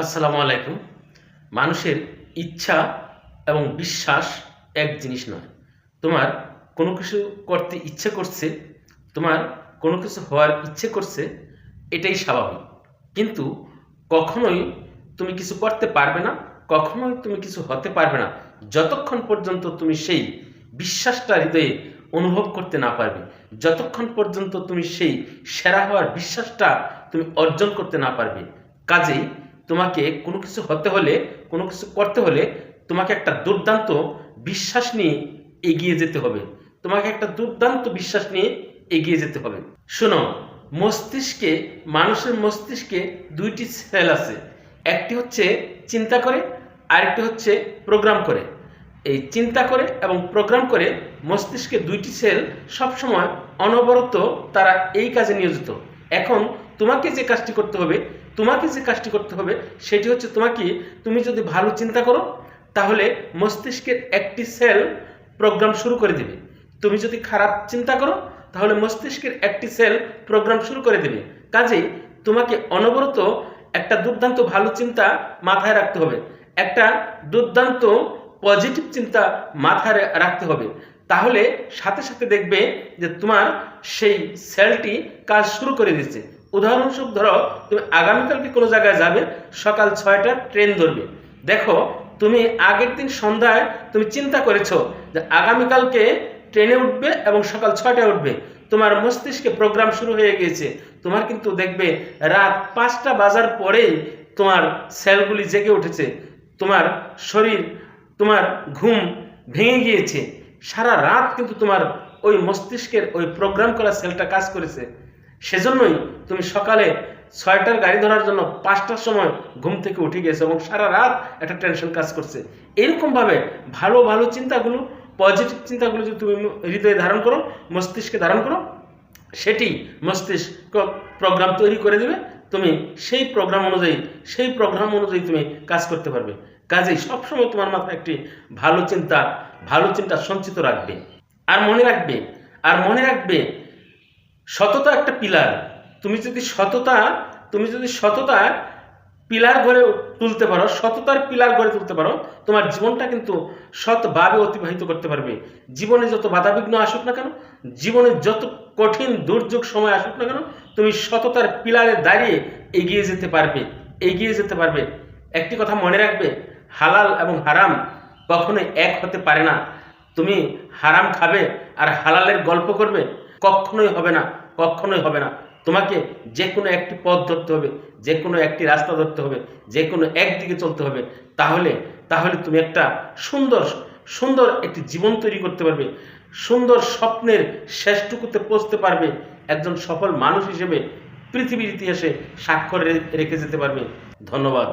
আসসালামু আলাইকুম। মানুষের ইচ্ছা এবং বিশ্বাস এক জিনিস নয়। তোমার কোনো কিছু করতে ইচ্ছে করছে, তোমার কোনো কিছু হওয়ার ইচ্ছে করছে, এটাই স্বাভাবিক। কিন্তু কখনোই তুমি কিছু করতে পারবে না, কখনোই তুমি কিছু হতে পারবে না, যতক্ষণ পর্যন্ত তুমি সেই বিশ্বাসটা হৃদয়ে অনুভব করতে না পারবে, যতক্ষণ পর্যন্ত তুমি সেই সেরা হওয়ার বিশ্বাসটা তুমি অর্জন করতে না পারবে। কাজেই তোমাকে কোনো কিছু হতে হলে, কোনো কিছু করতে হলে তোমাকে একটা দুর্দান্ত বিশ্বাস নিয়ে এগিয়ে যেতে হবে। তোমাকে একটা দুর্দান্ত বিশ্বাস নিয়ে এগিয়ে যেতে হবে। শোনো, মস্তিষ্কে, মানুষের মস্তিষ্কে দুইটি সেল আছে। একটি হচ্ছে চিন্তা করে, আরেকটি হচ্ছে প্রোগ্রাম করে। এই চিন্তা করে এবং প্রোগ্রাম করে মস্তিষ্কে দুইটি সেল সবসময় অনবরত তারা এই কাজে নিয়োজিত। এখন তোমাকে যে কাজটি করতে হবে, তোমাকে যে কাজটি করতে হবে, সেটি হচ্ছে তোমাকে তুমি যদি ভালো চিন্তা করো, তাহলে মস্তিষ্কের একটি সেল প্রোগ্রাম শুরু করে দেবে। তুমি যদি খারাপ চিন্তা করো, তাহলে মস্তিষ্কের একটি সেল প্রোগ্রাম শুরু করে দেবে। কাজেই তোমাকে অনবরত একটা দুর্দান্ত ভালো চিন্তা মাথায় রাখতে হবে। একটা দুর্দান্ত পজিটিভ চিন্তা মাথায় রাখতে হবে। তাহলে সাথে সাথে দেখবে যে তোমার সেই সেলটি কাজ শুরু করে দিচ্ছে। উদাহরণস্বরূপ ধরো, তুমি আগামীকালকে কোনো জায়গায় যাবে, সকাল ছয়টা ট্রেন ধরবে। দেখো, তুমি আগের দিন সন্ধ্যায় তুমি চিন্তা করেছ যে আগামীকালকে ট্রেনে উঠবে এবং সকাল ছয়টায় উঠবে। তোমার মস্তিষ্কে প্রোগ্রাম শুরু হয়ে গিয়েছে। তোমার কিন্তু দেখবে রাত পাঁচটা বাজার পরেই তোমার সেলগুলি জেগে উঠেছে। তোমার শরীর, তোমার ঘুম ভেঙে গিয়েছে। সারা রাত কিন্তু তোমার ওই মস্তিষ্কের ওই প্রোগ্রাম করা সেলটা কাজ করেছে। সেজন্যই তুমি সকালে ছয়টার গাড়ি ধরার জন্য পাঁচটার সময় ঘুম থেকে উঠে গেছো এবং সারা রাত একটা টেনশন কাজ করছে। এরকমভাবে ভালো ভালো চিন্তাগুলো পজিটিভ চিন্তাগুলো যদি তুমি হৃদয়ে ধারণ করো, মস্তিষ্কে ধারণ করো, সেটি মস্তিষ্ক প্রোগ্রাম তৈরি করে দেবে। তুমি সেই প্রোগ্রাম অনুযায়ী, সেই প্রোগ্রাম অনুযায়ী তুমি কাজ করতে পারবে। কাজেই সবসময় তোমার মাথায় একটি ভালো চিন্তা ভালো চিন্তা সঞ্চিত রাখবে। আর মনে রাখবে, আর মনে রাখবে, সততা একটা পিলার তুমি যদি সততা, তুমি যদি সততা পিলার গড়ে তুলতে পারো, সততার পিলার গড়ে তুলতে পারো, তোমার জীবনটা কিন্তু সৎভাবে অতিবাহিত করতে পারবে। জীবনে যত বাধাবিঘ্ন আসুক না কেন, জীবনে যত কঠিন দুর্যোগ সময় আসুক না কেন তুমি সততার পিলারে দাঁড়িয়ে এগিয়ে যেতে পারবে, এগিয়ে যেতে পারবে। একটি কথা মনে রাখবে, হালাল এবং হারাম কখনোই এক হতে পারে না। তুমি হারাম খাবে আর হালালের গল্প করবে, কখনোই হবে না, কখনোই হবে না। তোমাকে যে কোনো একটি পথ ধরতে হবে যে কোনো একটি রাস্তা ধরতে হবে যে কোনো একদিকে চলতে হবে। তাহলে তাহলে তুমি একটা সুন্দর সুন্দর একটি জীবন তৈরি করতে পারবে। সুন্দর স্বপ্নের শেষটুকুতে পৌঁছতে পারবে একজন সফল মানুষ হিসেবে পৃথিবীর ইতিহাসে স্বাক্ষর রেখে যেতে পারবে। ধন্যবাদ।